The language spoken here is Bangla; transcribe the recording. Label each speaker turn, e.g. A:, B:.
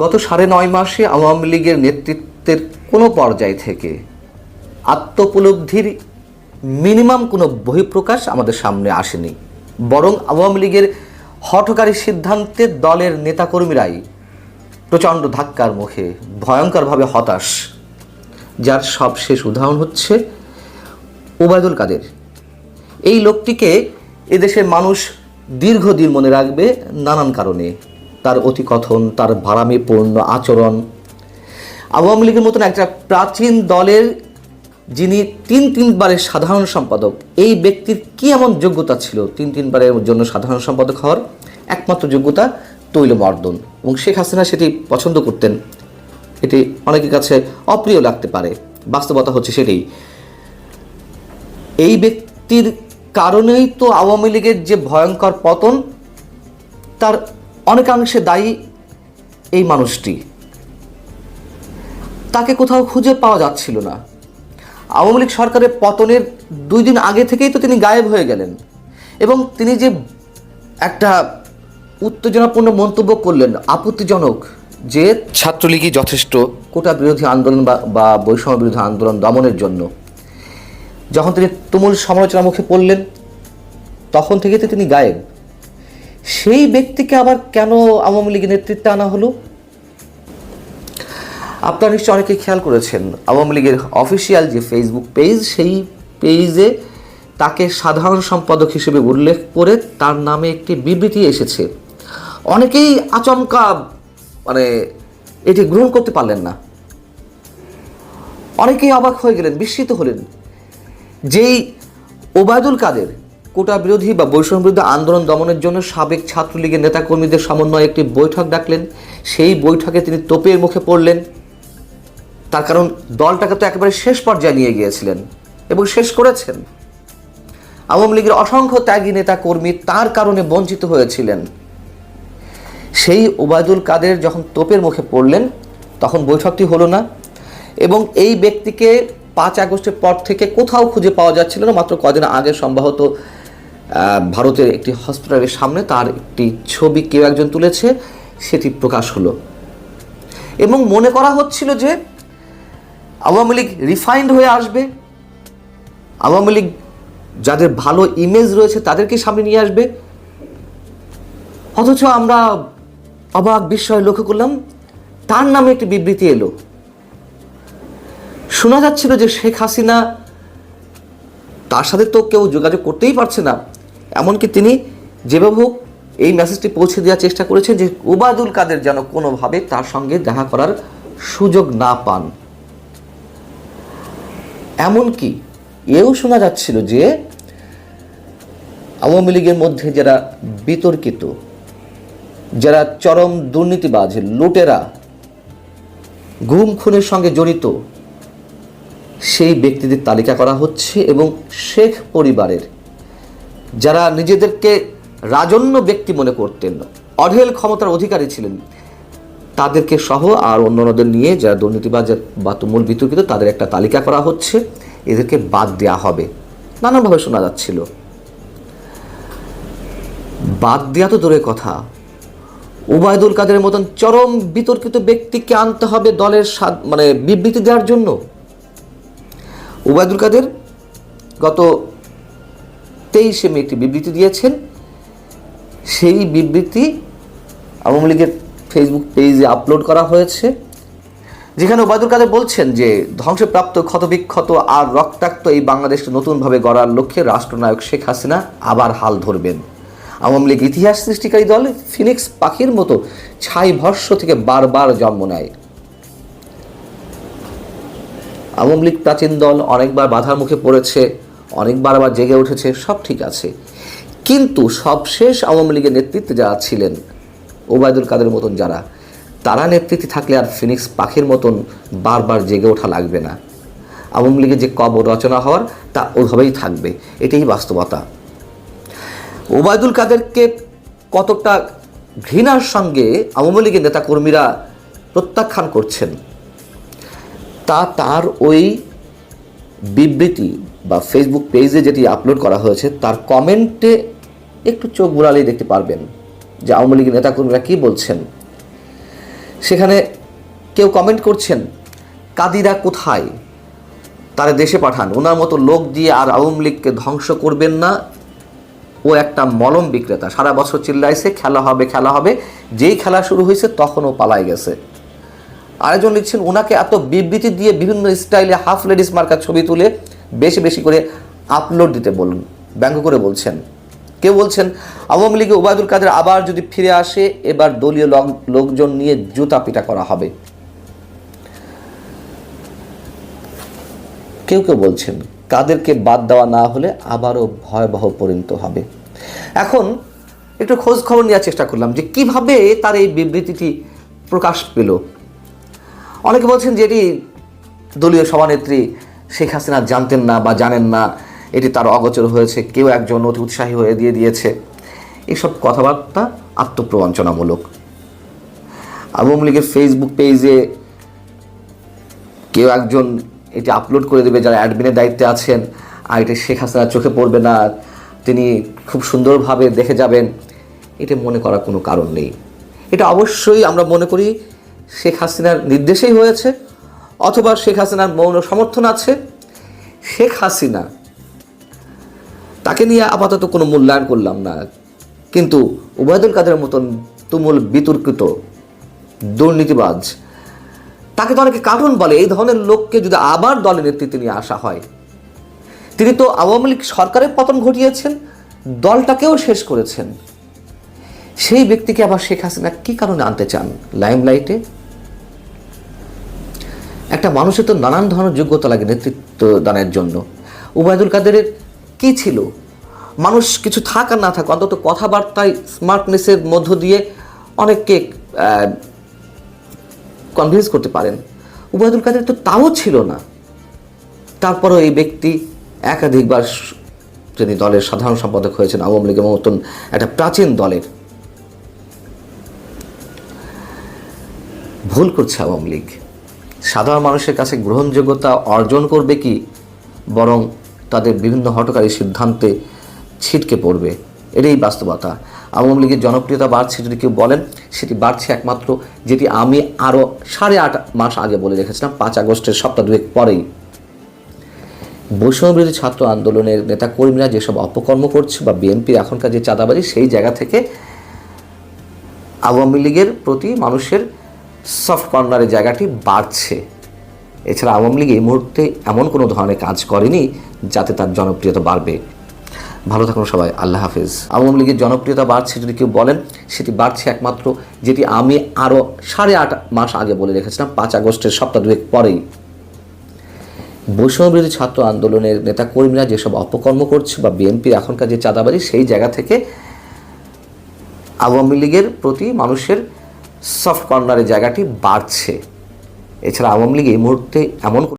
A: গত সাড়ে নয় মাসে আওয়ামী লীগের নেতৃত্বের কোনো পর্যায় থেকে আত্মোপলব্ধির মিনিমাম কোনো বহিঃপ্রকাশ আমাদের সামনে আসেনি। বরং আওয়ামী লীগের হঠকারী সিদ্ধান্তে দলের নেতাকর্মীরাই প্রচণ্ড ধাক্কার মুখে ভয়ঙ্করভাবে হতাশ। যার সবশেষ উদাহরণ হচ্ছে ওবায়দুল কাদের। এই লোকটিকে এদেশের মানুষ দীর্ঘদিন মনে রাখবে নানান কারণে। তার অতিকথন, তার ভাড়ামিপূর্ণ আচরণ। আওয়ামী লীগের মতন একটা প্রাচীন দলের যিনি তিন তিনবারের সাধারণ সম্পাদক, এই ব্যক্তির কি এমন যোগ্যতা ছিল? তিন তিনবারের জন্য সাধারণ সম্পাদক হওয়ার একমাত্র যোগ্যতা তৈলমর্দন এবং শেখ হাসিনা সেটি পছন্দ করতেন। এটি অনেকের কাছে অপ্রিয় লাগতে পারে, বাস্তবতা হচ্ছে সেটাই। এই ব্যক্তির কারণেই তো আওয়ামী লীগের যে ভয়ঙ্কর পতন, তার অনেকাংশে দায়ী এই মানুষটি। তাকে কোথাও খুঁজে পাওয়া যাচ্ছিল না। আওয়ামী লীগ সরকারের পতনের দুই দিন আগে থেকেই তো তিনি গায়েব হয়ে গেলেন এবং তিনি যে একটা উত্তেজনাপূর্ণ মন্তব্য করলেন আপত্তিজনক যে ছাত্রলীগই যথেষ্ট কোটা বিরোধী আন্দোলন বা- বৈষম্য বিরোধী আন্দোলন দমনের জন্য। যখন তিনি তুমুল সমালোচনার মুখে পড়লেন তখন থেকে তো তিনি গায়েব। সেই ব্যক্তিকে আবার কেন আওয়ামী লীগের নেতৃত্বে আনা হলো? আপনারা নিশ্চয় অনেকে খেয়াল করেছেন, আওয়ামী লীগের অফিসিয়াল যে ফেসবুক পেজ সেই পেজে তাকে সাধারণ সম্পাদক হিসেবে উল্লেখ করে তার নামে একটি বিবৃতি এসেছে। অনেকেই আচমকা মানে এটি গ্রহণ করতে পারলেন না। অনেকেই অবাক হয়ে গেলেন, বিস্মিত হলেন। যেই ওবায়দুল কাদের কোটা বিরোধী বা বৈষম্য বিরোধী আন্দোলন দমনের জন্য সাবেক ছাত্রলীগের নেতাকর্মীদের সমন্বয়ে একটি বৈঠক ডাকলেন। সেই বৈঠকে তিনি তোপের মুখে পড়লেন। তার কারণ, দলটাকে তো একেবারে শেষ পর্যায়ে নিয়ে গিয়েছিলেন এবং শেষ করেছেন। আওয়ামী লীগের অসংখ্য ত্যাগী নেতা কর্মী তার কারণে বঞ্চিত হয়েছিলেন। সেই ওবায়দুল কাদের যখন তোপের মুখে পড়লেন, তখন বৈঠকটি হলো না এবং এই ব্যক্তিকে পাঁচ আগস্টের পর থেকে কোথাও খুঁজে পাওয়া যাচ্ছিল না। মাত্র কদিন আগে সম্ভবত ভারতের একটি হসপিটালের সামনে তার একটি ছবি কেউ একজন তুলেছে, সেটি প্রকাশ হলো। এবং মনে করা হচ্ছিল যে আওয়ামী লীগ রিফাইন্ড হয়ে আসবে। আওয়ামী লীগ যাদের ভালো ইমেজ রয়েছে তাদেরকে সামনে নিয়ে আসবে। অথচ আমরা অবাক বিস্ময় লক্ষ্য করলাম, তার নামে একটি বিবৃতি এলো। শোনা যাচ্ছিল যে শেখ হাসিনা তার সাথে তো কেউ যোগাযোগ করতেই পারছে না। এমনকি তিনি যেভাবে হোক এই মেসেজটি পৌঁছে দেওয়ার চেষ্টা করেছেন যে ওবায়দুল কাদের যেন কোনোভাবে তার সঙ্গে দেখা করার সুযোগ না পান। এমনকি এও শোনা যাচ্ছিল যে আওয়ামী লীগের মধ্যে যারা বিতর্কিত, যারা চরম দুর্নীতিবাজ, লুটেরা গুম খুনের সঙ্গে জড়িত, সেই ব্যক্তিদের তালিকা করা হচ্ছে এবং শেখ পরিবারের যারা নিজেদেরকে রাজন্য ব্যক্তি মনে করতেন, অঢেল ক্ষমতার অধিকারী ছিলেন, তাদেরকে সহ আর অন্যান্যদের নিয়ে যারা দুর্নীতিবাজ বা তুমুল বিতর্কিত, তাদের একটা তালিকা করা হচ্ছে। এদেরকে বাদ দেওয়া হবে। নানানভাবে শোনা যাচ্ছিল। বাদ দেওয়া তো দূরের কথা। উবায়দুল কাদের মতন চরম বিতর্কিত ব্যক্তিকে আনতে হবে দলের মানে বিবৃতি দেওয়ার জন্য। ওবায়দুল কাদের গত তেইশে মে একটি বিবৃতি দিয়েছেন। সেই বিবৃতি আওয়ামী লীগের ফেসবুক পেজে আপলোড করা হয়েছে। যেখানে ওবায়দুল কাদের বলছেন যে, ধ্বংসপ্রাপ্ত, ক্ষতবিক্ষত আর রক্তাক্ত এই বাংলাদেশকে নতুনভাবে গড়ার লক্ষ্যে রাষ্ট্রনায়ক শেখ হাসিনা আবার হাল ধরবেন। আওয়ামী লীগ ইতিহাস সৃষ্টিকারী দল ফিনিক্স পাখির মতো ছাই ভস্য থেকে বারবার জন্ম নেয়। আওয়ামী লীগ প্রাচীন দল অনেকবার বাধার মুখে পড়েছে। অনেকবার আবার জেগে উঠেছে, সব ঠিক আছে। কিন্তু সবশেষ আওয়ামী লীগের নেতৃত্বে যারা ছিলেন, ওবায়দুল কাদের মতন যারা, তারা নেতৃত্বে থাকলে আর ফিনিক্স পাখির মতন বারবার জেগে ওঠা লাগবে না। আওয়ামী লীগের যে কবর রচনা হওয়ার, তা ওইভাবেই থাকবে। এটাই বাস্তবতা। ওবায়দুল কাদেরকে কতটা ঘৃণার সঙ্গে আওয়ামী লীগের নেতাকর্মীরা প্রত্যাখ্যান করছেন, তা তার ওই বিবৃতি বা ফেসবুক পেজে যেটি আপলোড করা হয়েছে, তার কমেন্টে একটু চোখ ঘোরালেই দেখতে পারবেন যে আওয়ামী লীগের নেতাকর্মীরা কী বলছেন। সেখানে কেউ কমেন্ট করছেন, কাদিরা কোথায়? তারা দেশে পাঠান। ওনার মতো লোক দিয়ে আর আওয়ামী লীগকে ধ্বংস করবেন না। ও একটা মলম বিক্রেতা। সারা বছর চিল্লাইছে, খেলা হবে খেলা হবে। যেই খেলা শুরু হয়েছে তখনও ও পালাই গেছে। আরেকজন লিখছেন ওনাকে এত বিবৃতি দিয়ে বিভিন্ন স্টাইলে হাফ লেডিস মার্কার ছবি তুলে বেশি বেশি করে আপলোড দিতে বলুন। ব্যঙ্গ করে বলছেন। কেউ বলছেন, আওয়ামী লীগে ওবায়দুল কাদের আবার যদি ফিরে আসে, এবার দলীয় লোকজন নিয়ে জুতা পিটা করা হবে। কেউ কেউ বলছেন, কাদেরকে বাদ দেওয়া না হলে আবারও ভয়াবহ পরিণত হবে। এখন একটু খোঁজ খবর নেওয়ার চেষ্টা করলাম যে কীভাবে তার এই বিবৃতিটি প্রকাশ পেল। অনেকে বলছেন যে এটি দলীয় সভানেত্রী শেখ হাসিনা জানতেন না বা জানেন না, এটি তার অগোচর হয়েছে, কেউ একজন অতি উৎসাহী হয়ে দিয়ে দিয়েছে। এসব কথাবার্তা আত্মপ্রবঞ্চনামূলক। আওয়ামী লীগের ফেসবুক পেজে কেউ একজন এটি আপলোড করে দেবে যারা অ্যাডমিনের দায়িত্বে আছেন, আর এটা শেখ হাসিনার চোখে পড়বে না, তিনি খুব সুন্দরভাবে দেখে যাবেন। এটা মনে করার কোনো কারণ নেই। এটা অবশ্যই আমরা মনে করি শেখ হাসিনার নির্দেশেই হয়েছে, অথবা শেখ হাসিনার মৌন সমর্থন আছে। শেখ হাসিনা, তাকে নিয়ে আপাতত কোনো মূল্যায়ন করলাম না। কিন্তু উবায়দুল কাদের মতন তুমুল বিতর্কিত, দুর্নীতিবাজ, তাকে তো অনেকে কারণ বলে, এই ধরনের লোককে যদি আবার দলের নেতৃত্বে নিয়ে আসা হয়, তিনি তো আওয়ামী লীগ সরকারের পতন ঘটিয়েছেন, দলটাকেও শেষ করেছেন। সেই ব্যক্তিকে আবার শেখ হাসিনা কি কারণে আনতে চান? লাইমলাইটে? একটা মানুষের তো নানান ধরনের যোগ্যতা লাগে নেতৃত্ব দানের জন্য। উবায়দুল কাদেরের কি ছিল? মানুষ কিছু থাক আর না থাক, অন্তত কথাবার্তায় স্মার্টনেসের মধ্য দিয়ে অনেককে কনভিন্স করতে পারেন। উবায়দুল কাদের তো তাও ছিল না। তারপরও এই ব্যক্তি একাধিকবার তিনি দলের সাধারণ সম্পাদক হয়েছেন, আওয়ামী লীগের মতন একটা প্রাচীন দলের। ভুল করছে আওয়ামী লীগ। সাধারণ মানুষের কাছে গ্রহণযোগ্যতা অর্জন করবে কি? বরং তাদের বিভিন্ন হটকারী সিদ্ধান্তে ছিটকে পড়বে। এটাই বাস্তবতা। আওয়ামী লীগের জনপ্রিয়তা বাড়ছে যদি কেউ বলেন, সেটি বাড়ছে একমাত্র যেটি আমি আরও সাড়ে আট মাস আগে বলে রেখেছিলাম, পাঁচ আগস্টের সপ্তাহ দুয়েক পরেই। বৈষম্যবিরোধী ছাত্র আন্দোলনের নেতাকর্মীরা যেসব অপকর্ম করছে বা বিএনপির এখনকার যে চাঁদাবাজি, সেই জায়গা থেকে আওয়ামী লীগের প্রতি মানুষের সফট কর্নারের জায়গাটি বাড়ছে। এছাড়া আওয়ামী লীগ এই মুহূর্তে এমন কোনো ধরনের কাজ করেনি যাতে তার জনপ্রিয়তা বাড়বে। ভালো থাকুন সবাই, আল্লাহ হাফেজ। আওয়ামী লীগের জনপ্রিয়তা বাড়ছে যদি কেউ বলেন, সেটি বাড়ছে একমাত্র যেটি আমি আরও সাড়ে আট মাস আগে বলে রেখেছিলাম, পাঁচ আগস্টের সপ্তাহ দুয়েক পরেই। বৈষম্য বৈষম্যবিরোধী ছাত্র আন্দোলনের নেতাকর্মীরা যেসব অপকর্ম করছে বা বিএনপির এখনকার যে চাঁদাবাজি, সেই জায়গা থেকে আওয়ামী লীগের প্রতি মানুষের সফট কর্নারের জায়গাটি বাড়ছে। এছাড়া আওয়ামী লীগ এই মুহূর্তে এমন